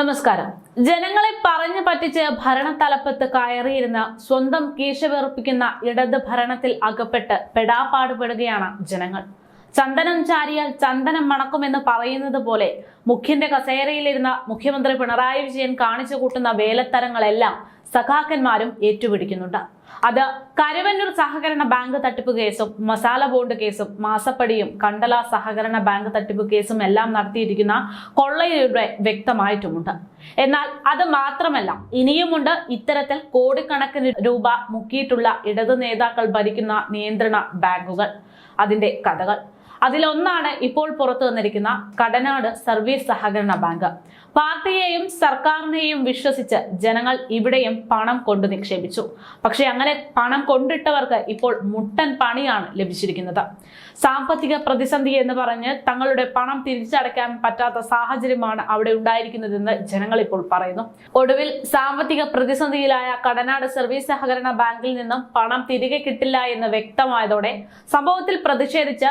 നമസ്കാരം. ജനങ്ങളെ പറഞ്ഞു പറ്റിച്ച് ഭരണത്തലപ്പത്ത് കയറിയിരുന്ന് സ്വന്തം കീശവെറുപ്പിക്കുന്ന ഇടത് ഭരണത്തിൽ അകപ്പെട്ട് പെടാപ്പാടുപെടുകയാണ് ജനങ്ങൾ. ചന്ദനം ചാരിയാൽ ചന്ദനം മണക്കുമെന്ന് പറയുന്നത് പോലെ മുഖ്യന്റെ കസേരയിലിരുന്ന മുഖ്യമന്ത്രി പിണറായി വിജയൻ കാണിച്ചു കൂട്ടുന്ന വേലത്തരങ്ങളെല്ലാം സഖാക്കന്മാരും ഏറ്റുപിടിക്കുന്നുണ്ട്. അത് കരുവന്നൂർ സഹകരണ ബാങ്ക് തട്ടിപ്പ് കേസും മസാല ബോണ്ട് കേസും മാസപ്പടിയും കണ്ടല സഹകരണ ബാങ്ക് തട്ടിപ്പ് കേസും എല്ലാം നടത്തിയിരിക്കുന്ന കൊള്ളയുടെ വ്യക്തമായിട്ടുമുണ്ട്. എന്നാൽ അത് മാത്രമല്ല ഇനിയുമുണ്ട് ഇത്തരത്തിൽ കോടിക്കണക്കിന് രൂപ മുക്കിയിട്ടുള്ള ഇടതു നേതാക്കൾ ഭരിക്കുന്ന നിയന്ത്രണ ബാങ്കുകൾ. അതിന്റെ കഥകൾ. അതിലൊന്നാണ് ഇപ്പോൾ പുറത്തു വന്നിരിക്കുന്ന കടനാട് സർവീസ് സഹകരണ ബാങ്ക്. പാർട്ടിയെയും സർക്കാരിനെയും വിശ്വസിച്ച് ജനങ്ങൾ ഇവിടെയും പണം കൊണ്ടു നിക്ഷേപിച്ചു. പക്ഷെ അങ്ങനെ പണം കൊണ്ടിട്ടവർക്ക് ഇപ്പോൾ മുട്ടൻ പണിയാണ് ലഭിച്ചിരിക്കുന്നത്. സാമ്പത്തിക പ്രതിസന്ധി എന്ന് പറഞ്ഞ് തങ്ങളുടെ പണം തിരിച്ചടയ്ക്കാൻ പറ്റാത്ത സാഹചര്യമാണ് അവിടെ ഉണ്ടായിരിക്കുന്നതെന്ന് ജനങ്ങൾ ഇപ്പോൾ പറയുന്നു. ഒടുവിൽ സാമ്പത്തിക പ്രതിസന്ധിയിലായ കടനാട് സർവീസ് സഹകരണ ബാങ്കിൽ നിന്നും പണം തിരികെ കിട്ടില്ല എന്ന് വ്യക്തമായതോടെ സംഭവത്തിൽ പ്രതിഷേധിച്ച്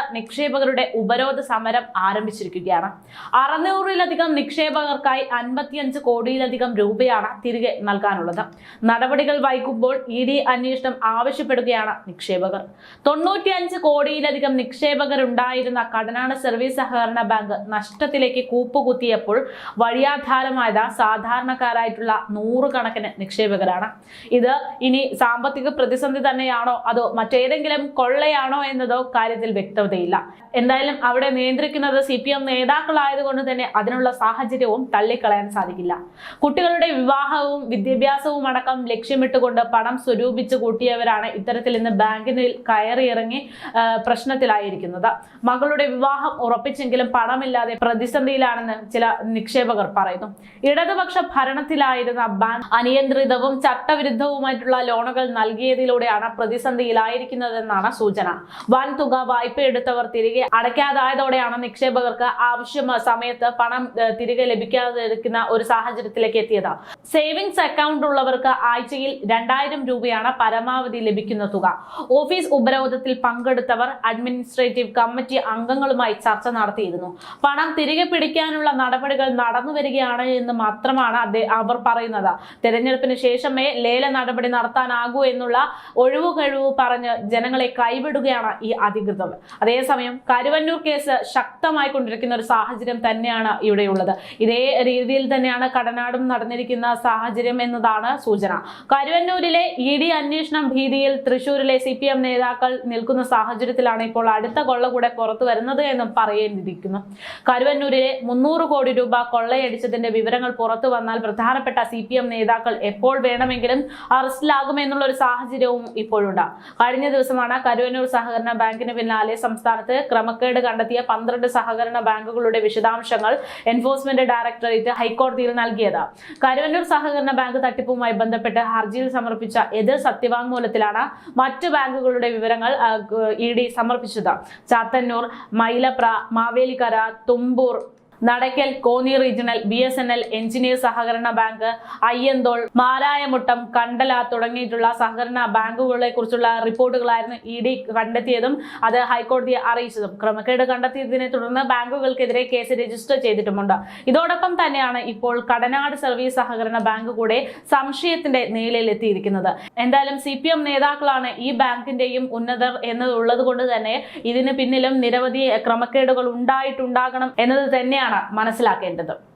നിക്ഷേപകരുടെ ഉപരോധ സമരം ആരംഭിച്ചിരിക്കുകയാണ്. അറുന്നൂറിലധികം നിക്ഷേപകർക്കായി അൻപത്തിയഞ്ച് കോടിയിലധികം രൂപയാണ് തിരികെ നൽകാനുള്ളത്. നടപടികൾ വൈകുമ്പോൾ ഇ ഡി അന്വേഷണം ആവശ്യപ്പെടുകയാണ് നിക്ഷേപകർ. തൊണ്ണൂറ്റിയഞ്ച് കോടിയിലധികം നിക്ഷേപകരുണ്ടായിരുന്ന കടനാട് സർവീസ് സഹകരണ ബാങ്ക് നഷ്ടത്തിലേക്ക് കൂപ്പുകുത്തിയപ്പോൾ വഴിയാധാരമായത് സാധാരണക്കാരായിട്ടുള്ള നൂറുകണക്കിന് നിക്ഷേപകരാണ്. ഇത് ഇനി സാമ്പത്തിക പ്രതിസന്ധി തന്നെയാണോ? അതോ മറ്റേതെങ്കിലും കൊള്ളയാണോ എന്നതോ കാര്യത്തിൽ വ്യക്തതയില്ല. എന്തായാലും അവിടെ നിയന്ത്രിക്കുന്നത് സി പി എം നേതാക്കളായതുകൊണ്ട് തന്നെ അതിനുള്ള സാഹചര്യവും തള്ളിക്കളയാൻ സാധിക്കില്ല. കുട്ടികളുടെ വിവാഹവും വിദ്യാഭ്യാസവും അടക്കം ലക്ഷ്യമിട്ടുകൊണ്ട് പണം സ്വരൂപിച്ച് കൂട്ടിയവരാണ് ഇത്തരത്തിൽ ഇന്ന് ബാങ്കിനിൽ കയറിയിറങ്ങി പ്രശ്നത്തിലായിരിക്കുന്നത്. മകളുടെ വിവാഹം ഉറപ്പിച്ചെങ്കിലും പണമില്ലാതെ പ്രതിസന്ധിയിലാണെന്ന് ചില നിക്ഷേപകർ പറയുന്നു. ഇടതുപക്ഷ ഭരണത്തിലായിരുന്ന ബാങ്ക് അനിയന്ത്രിതവും ചട്ടവിരുദ്ധവുമായിട്ടുള്ള ലോണുകൾ നൽകിയതിലൂടെയാണ് പ്രതിസന്ധിയിലായിരിക്കുന്നതെന്നാണ് സൂചന. വൻതുക വായ്പ എടുത്തവർ വായ്പ തിരികെ അടയ്ക്കാതായതോടെയാണ് നിക്ഷേപകർക്ക് ആവശ്യം സമയത്ത് പണം തിരികെ ലഭിക്കാതിരിക്കുന്ന ഒരു സാഹചര്യത്തിലേക്ക് എത്തിയത്. സേവിങ്സ് അക്കൗണ്ട് ഉള്ളവർക്ക് ആഴ്ചയിൽ രണ്ടായിരം രൂപയാണ് പരമാവധി ലഭിക്കുന്ന തുക. ഓഫീസ് ഉപരോധത്തിൽ പങ്കെടുത്തവർ അഡ്മിനിസ്ട്രേറ്റീവ് കമ്മിറ്റി അംഗങ്ങളുമായി ചർച്ച നടത്തിയിരുന്നു. പണം തിരികെ പിടിക്കാനുള്ള നടപടികൾ നടന്നു വരികയാണ് എന്ന് മാത്രമാണ് അവർ പറയുന്നത്. തെരഞ്ഞെടുപ്പിന് ശേഷമേ ലേല നടപടി നടത്താനാകൂ എന്നുള്ള ഒഴിവു കഴിവ് പറഞ്ഞ് ജനങ്ങളെ കൈവിടുകയാണ് ഈ അധികൃതർ. അതേസമയം കരുവന്നൂർ കേസ് ശക്തമായി കൊണ്ടിരിക്കുന്ന ഒരു സാഹചര്യം തന്നെയാണ് ഇവിടെയുള്ളത്. ഇതേ രീതിയിൽ തന്നെയാണ് കടനാടും നടന്നിരിക്കുന്ന സാഹചര്യം എന്നതാണ് സൂചന. കരുവന്നൂരിലെ ഇ ഡി അന്വേഷണം ഭീതിയിൽ തൃശൂരിലെ സി പി എം നേതാക്കൾ നിൽക്കുന്ന സാഹചര്യത്തിലാണ് ഇപ്പോൾ അടുത്ത കൊള്ള കൂടെ പുറത്തു വരുന്നത് എന്നും പറയേണ്ടിയിരിക്കുന്നു. കരുവന്നൂരിലെ മുന്നൂറ് കോടി രൂപ കൊള്ളയടിച്ചതിന്റെ വിവരങ്ങൾ പുറത്തു വന്നാൽ പ്രധാനപ്പെട്ട സി പി എം നേതാക്കൾ എപ്പോൾ വേണമെങ്കിലും അറസ്റ്റിലാകുമെന്നുള്ള ഒരു സാഹചര്യവും ഇപ്പോഴുണ്ട്. കഴിഞ്ഞ ദിവസമാണ് കരുവന്നൂർ സഹകരണ ബാങ്കിന് പിന്നാലെ സംസ്ഥാനത്ത് ക്രമക്കേട് കണ്ടെത്തിയ പന്ത്രണ്ട് സഹകരണ ബാങ്കുകളുടെ വിശദാംശങ്ങൾ എൻഫോഴ്സ്മെന്റ് ഡയറക്ടറേറ്റ് ഹൈക്കോടതിയിൽ നൽകിയത്. കരുവന്നൂർ സഹകരണ ബാങ്ക് തട്ടിപ്പുമായി ബന്ധപ്പെട്ട് ഹർജിയിൽ സമർപ്പിച്ച എതിർ സത്യവാങ്മൂലത്തിലാണ് മറ്റ് ബാങ്കുകളുടെ വിവരങ്ങൾ ഇ ഡി സമർപ്പിച്ചത്. Chathannur Mylapra Mavelikkara Thumboor Nadakkal Konni regional B S N L engineer സഹകരണ ബാങ്ക് അയ്യന്തോൾ മാരായമുട്ടം കണ്ടല തുടങ്ങിയിട്ടുള്ള സഹകരണ ബാങ്കുകളെ കുറിച്ചുള്ള റിപ്പോർട്ടുകളായിരുന്നു ഇ ഡി കണ്ടെത്തിയതും അത് ഹൈക്കോടതിയെ അറിയിച്ചതും. ക്രമക്കേട് കണ്ടെത്തിയതിനെ തുടർന്ന് ബാങ്കുകൾക്കെതിരെ കേസ് രജിസ്റ്റർ ചെയ്തിട്ടുമുണ്ട്. ഇതോടൊപ്പം തന്നെയാണ് ഇപ്പോൾ കടനാട് സർവീസ് സഹകരണ ബാങ്ക് കൂടെ സംശയത്തിന്റെ നിലയിലെത്തിയിരിക്കുന്നത് എന്തായാലും സി പി എം നേതാക്കളാണ് ഈ ബാങ്കിന്റെയും ഉന്നതർ എന്നുള്ളത് കൊണ്ട് തന്നെ ഇതിന് പിന്നിലും നിരവധി ക്രമക്കേടുകൾ ഉണ്ടായിട്ടുണ്ടാകണം എന്നത് തന്നെയാണ് മനസ്സിലാക്കേണ്ടത്.